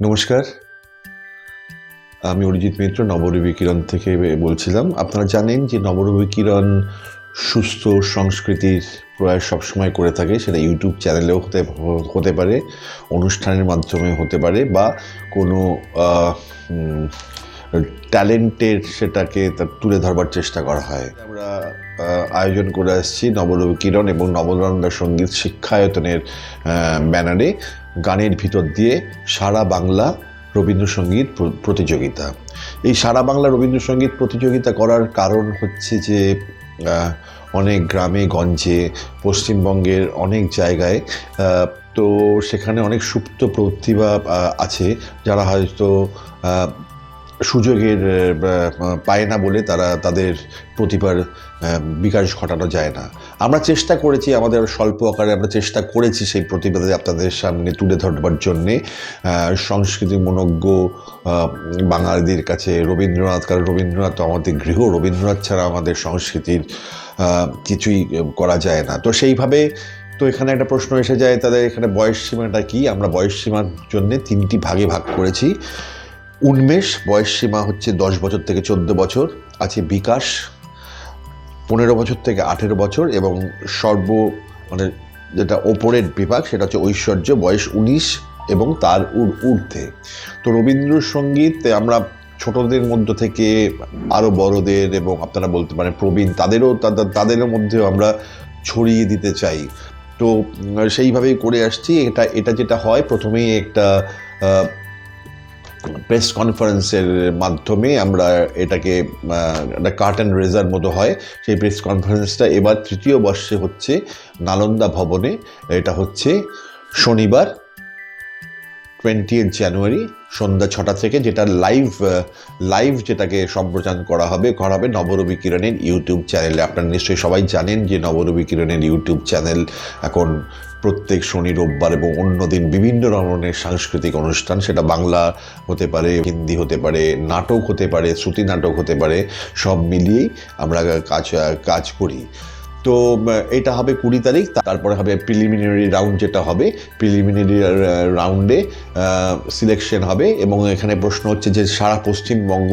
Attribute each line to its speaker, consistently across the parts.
Speaker 1: নমস্কার। আমি অরিজিৎ মিত্র নবরবি কিরণ থেকে বলছিলাম। আপনারা জানেন যে নবরবি কিরণ সুস্থ সংস্কৃতির প্রয়াস সবসময় করে থাকে। সেটা ইউটিউব চ্যানেলেও হতে হতে পারে, অনুষ্ঠানের মাধ্যমে হতে পারে বা কোনো ট্যালেন্টের সেটাকে তুলে ধরবার চেষ্টা করা হয়। আমরা আয়োজন করে আসছি নবরবি কিরণ এবং নবনন্দা সংগীত শিক্ষায়তনের ব্যানারে। গানের ভিতর দিয়ে সারা বাংলা রবীন্দ্রসঙ্গীত প্রতিযোগিতা। এই সারা বাংলা রবীন্দ্রসঙ্গীত প্রতিযোগিতা করার কারণ হচ্ছে যে অনেক গ্রামে, গঞ্জে, পশ্চিমবঙ্গের অনেক জায়গায় তো সেখানে অনেক সুপ্ত প্রতিভা আছে যারা হয়তো সুযোগের পায় না বলে তারা তাদের প্রতিভার বিকাশ ঘটানো যায় না। আমরা চেষ্টা করেছি, আমাদের স্বল্প আকারে আমরা চেষ্টা করেছি সেই প্রতিভাদের আপনাদের সামনে তুলে ধরবার জন্যে। সংস্কৃতি মনজ্ঞ বাঙালিদের কাছে রবীন্দ্রনাথ, কারণ রবীন্দ্রনাথ তো আমাদের গৃহ, রবীন্দ্রনাথ ছাড়া আমাদের সংস্কৃতির কিছুই করা যায় না। তো সেইভাবে তো এখানে একটা প্রশ্ন এসে যায়, তাদের এখানে বয়স সীমাটা কি? আমরা বয়স সীমার জন্য তিনটি ভাগে ভাগ করেছি। উন্মেষ, বয়স সীমা হচ্ছে দশ বছর থেকে চোদ্দ বছর, আছে বিকাশ, পনেরো বছর থেকে আঠেরো বছর এবং সর্ব মানে যেটা ওপরের বিভাগ সেটা হচ্ছে ঐশ্বর্য, বয়স উনিশ এবং তার ঊর- ঊর্ধ্বে। তো রবীন্দ্রসঙ্গীত, আমরা ছোটদের মধ্য থেকে আরও বড়দের এবং আপনারা বলতে পারেন প্রবীণ, তাদেরও তাদের- তাদেরও মধ্যেও আমরা ছড়িয়ে দিতে চাই। তো সেইভাবেই করে আসছি। এটা এটা যেটা হয়, প্রথমেই একটা প্রেস কনফারেন্সের মাধ্যমে আমরা এটাকে একটা কার্ট কার্টেন রেজার মতো হয়। সেই প্রেস কনফারেন্সটা এবার তৃতীয় বর্ষে হচ্ছে নালন্দা ভবনে। এটা হচ্ছে শনিবার। টোয়েন্টি জানুয়ারি সন্ধ্যা ছটা থেকে যেটা লাইভ লাইভ যেটাকে সম্প্রচার করা হবে করা হবে নবরবি কিরণের ইউটিউব চ্যানেলে আপনারা নিশ্চয়ই সবাই জানেন যে নবরবি কিরণের ইউটিউব চ্যানেল এখন প্রত্যেক শনি, রোববার এবং অন্য দিন বিভিন্ন ধরনের সাংস্কৃতিক অনুষ্ঠান, সেটা বাংলা হতে পারে, হিন্দি হতে পারে, নাটক হতে পারে, শ্রুতি নাটক হতে পারে, সব মিলিয়েই আমরা কাজ কাজ করি। তো এটা হবে কুড়ি তারিখ, তারপরে হবে প্রিলিমিনারি রাউন্ড যেটা হবে প্রিলিমিনারি রাউন্ডে সিলেকশন হবে এবং এখানে প্রশ্ন হচ্ছে যে সারা পশ্চিমবঙ্গ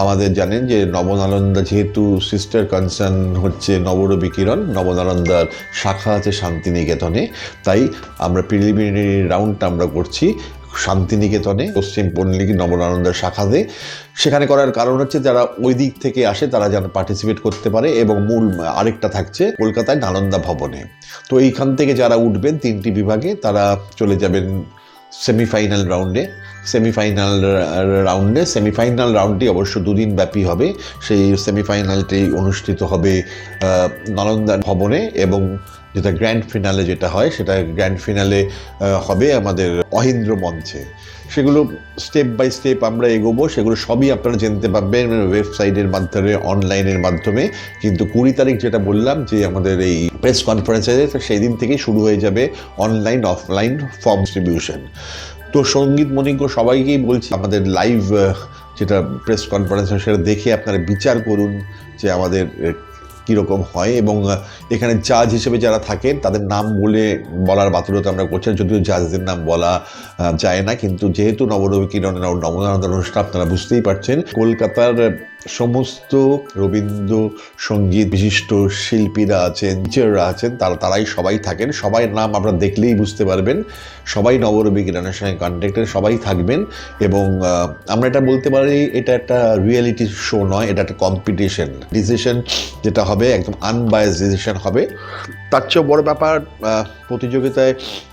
Speaker 1: আমাদের জানেন যে নবনালন্দা যেহেতু সিস্টার কনসার্ন হচ্ছে নবরবি কিরণ নবনালন্দার শাখা আছে শান্তিনিকেতনে, তাই আমরা প্রিলিমিনারি রাউন্ডটা আমরা করছি। শান্তিনিকেতনে পশ্চিম পল্লী নবনানন্দার শাখাতে। সেখানে করার কারণ হচ্ছে যারা ওই দিক থেকে আসে, তারা যেন পার্টিসিপেট করতে পারে এবং মূল, আরেকটা থাকছে কলকাতায় নালন্দা ভবনে। তো এইখান থেকে যারা উঠবেন তিনটি বিভাগে, তারা চলে যাবেন সেমিফাইনাল রাউন্ডে সেমিফাইনাল রাউন্ডে সেমিফাইনাল রাউন্ডটি অবশ্য দুদিন ব্যাপী হবে। সেই সেমিফাইনালটি অনুষ্ঠিত হবে নালন্দা ভবনে এবং যেটা গ্র্যান্ড ফিনালে যেটা হয়, সেটা গ্র্যান্ড ফিনালে হবে আমাদের অহিন্দ্র মঞ্চে। সেগুলো স্টেপ বাই স্টেপ আমরা এগোবো, সেগুলো সবই আপনারা জানতে পারবেন ওয়েবসাইটের মাধ্যমে অনলাইনের মাধ্যমে। কিন্তু কুড়ি তারিখ যেটা বললাম যে আমাদের এই প্রেস কনফারেন্স আছে সেই দিন থেকেই শুরু হয়ে যাবে অনলাইন অফলাইন ফর্ম ডিস্ট্রিবিউশন তো সংগীত মনিজ্ঞ সবাইকেই বলছি, আমাদের লাইভ যেটা প্রেস কনফারেন্স সেটা দেখে আপনারা বিচার করুন যে আমাদের কীরকম হয় এবং এখানে জাজ হিসেবে যারা থাকেন, তাদের নাম বলে বলার বাতুরতা আমরা করছি যদিও জাজদের নাম বলা যায় না, কিন্তু যেহেতু নবনবী কিরণের নবনানন্দ অনুষ্ঠান, আপনারা বুঝতেই পারছেন, কলকাতার সমস্ত রবীন্দ্র সংগীত বিশিষ্ট শিল্পীরা আছেন টিচাররা আছেন, তারা, তারাই সবাই থাকেন। সবাই নাম আপনারা দেখলেই বুঝতে পারবেন। সবাই নবরবি কিরণের সঙ্গে কন্ট্যাক্টেড সবাই থাকবেন এবং আমরা এটা বলতে পারি, এটা একটা রিয়েলিটি শো নয়, এটা একটা কম্পিটিশন ডিসিশন যেটা হবে, একদম আনবায়াস ডিসিশন হবে। তার চেয়েও বড় ব্যাপার প্রতিযোগিতায়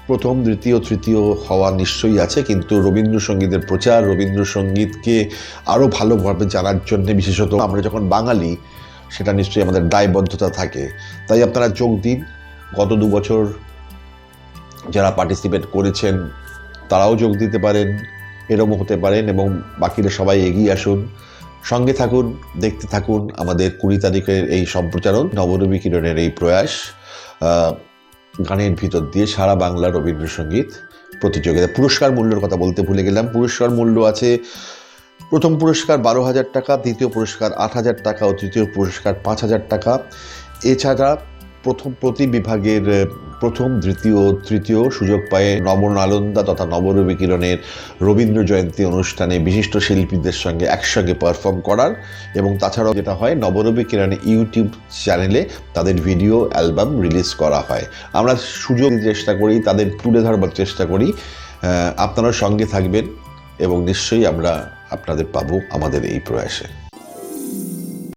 Speaker 1: প্রথম, দ্বিতীয়, তৃতীয় হওয়া নিশ্চয়ই আছে, কিন্তু রবীন্দ্রসঙ্গীতের প্রচার, রবীন্দ্রসঙ্গীতকে আরও ভালোভাবে জানার জন্য বিশেষত আমরা যখন বাঙালি, সেটা নিশ্চয়ই আমাদের দায়বদ্ধতা থাকে। তাই আপনারা যোগ দিন। গত দু বছর যারা পার্টিসিপেট করেছেন, তারাও যোগ দিতে পারেন, এরমও হতে পারেন এবং বাকিরা সবাই এগিয়ে আসুন। সঙ্গে থাকুন, দেখতে থাকুন আমাদের কুড়ি তারিখের এই সম্প্রচারণ, নবরবি কিরণের এই প্রয়াস। গানের ভিতর দিয়ে সারা বাংলা রবীন্দ্রসঙ্গীত প্রতিযোগিতা, পুরস্কার মূল্যর কথা বলতে ভুলে গেলাম। পুরস্কার মূল্য আছে, প্রথম পুরস্কার বারো হাজার টাকা, দ্বিতীয় পুরস্কার আট হাজার টাকা ও তৃতীয় পুরস্কার পাঁচ হাজার টাকা। এছাড়া প্রথম প্রতি বিভাগের প্রথম, দ্বিতীয়, তৃতীয় সুযোগ পায় নবনালন্দা তথা নবরবি কিরণের রবীন্দ্র জয়ন্তী অনুষ্ঠানে বিশিষ্ট শিল্পীদের সঙ্গে একসঙ্গে পারফর্ম করার এবং তাছাড়াও যেটা হয় নবরবি কিরণে ইউটিউব চ্যানেলে তাদের ভিডিও অ্যালবাম রিলিজ করা হয়। আমরা সুযোগ চেষ্টা করি, তাদের তুলে ধরবার চেষ্টা করি। আপনারা সঙ্গে থাকবেন এবং নিশ্চয়ই আমরা আপনাদের পাবো আমাদের এই প্রয়াসে।